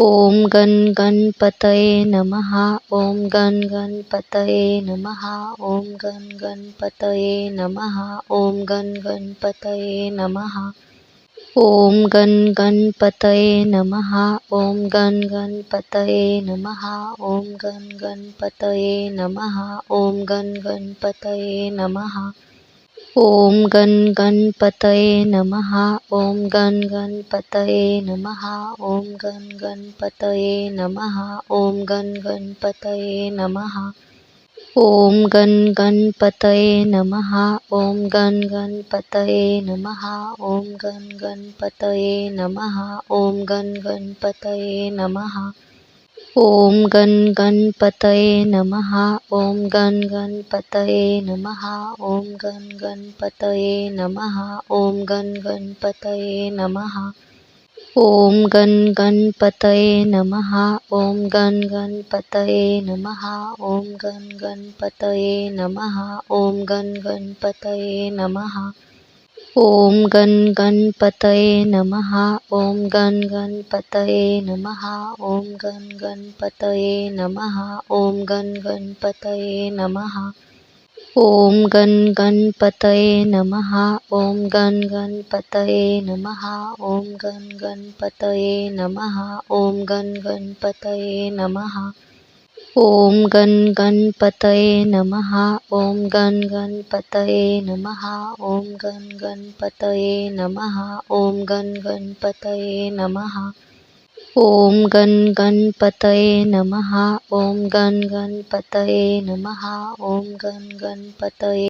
ॐ गण गणपतये नमः। ॐ गण गणपतये नमः। ॐ गण गणपतये नमः। ॐ गण गणपतये नमः। ॐ गण गणपतये नमः। ॐ गण गणपतये नमः। ॐ गण गणपतये नमः। ॐ गण गणपतये नमः। ॐ गण गणपतये नमः, ॐ गण गणपतये नमः, ॐ गण गणपतये नमः, ॐ गण गणपतये नमः। ॐ गण गणपतये नमः, ॐ गण गणपतये नमः, ॐ गण गणपतये नमः, ॐ गण गणपतये नमः। ॐ गण गणपतये नमः, ॐ गण गणपतये नमः, ॐ गण गणपतये नमः, ॐ गण गणपतये नमः। ॐ गण गणपतये नमः, ॐ गण गणपतये नमः, ॐ गण गणपतये नमः, ॐ गण गणपतये नमः। ॐ गण गणपतये नमः। ॐ गण गणपतये नमः। ॐ गण गणपतये नमः। ॐ गण गणपतये नमः। ॐ गण गणपतये नमः। ॐ गण गणपतये नमः। ॐ गण गणपतये नमः। ॐ गण गणपतये नमः। ॐ गण गणपतये नमः। ॐ गण गणपतये नमः। ॐ गण गणपतये नमः। ॐ गण गणपतये नमः। ॐ गण गणपतये नमः। ॐ गण गणपतये नमः। ॐ गण गणपतये